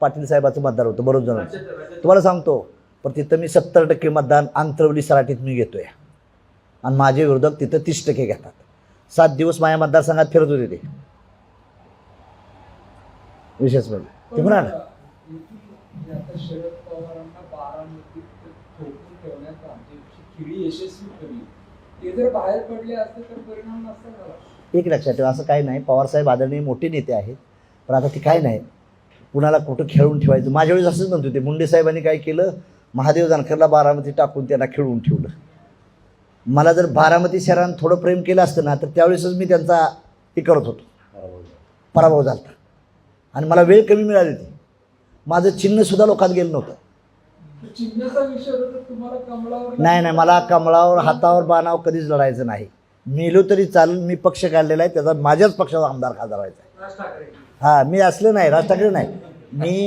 पाटील साहेबाचं मतदार होतं बरोबर जण तुम्हाला सांगतो पण तिथं मी सत्तर टक्के मतदान आंतरवली सराठीत मी घेतोय. आणि माझे विरोधक तिथं तीस टक्के घेतात. सात दिवस माझ्या मतदारसंघात फिरत होते ते. विशेष म्हणजे. ते म्हणा ना. एक लक्षात ठेवा असं काही नाही. पवारसाहेब आदरणीय मोठे नेते आहेत. पण आता ते काय नाही. कुणाला कुठं खेळून ठेवायचं? माझ्या वेळेस असंच म्हणत होते मुंडे साहेबांनी काय केलं? महादेव जानकरला बारामती टाकून त्यांना खेळवून ठेवलं. मला जर बारामती शहरानं थोडं प्रेम केलं असतं ना तर त्यावेळेसच मी त्यांचा हे करत होतो. पराभव झाला आणि मला वेळ कमी मिळाली होती. माझं चिन्हसुद्धा लोकात गेलं नव्हतं. नाही नाही मला कमळावर हातावर बाणावर कधीच लढायचं नाही. मेलो तरी चालेल मी पक्ष काढलेला आहे त्याचा माझ्याच पक्षाचा आमदार खासदार व्हायचा आहे. हां मी असलं नाही राज ठाकरे नाही. मी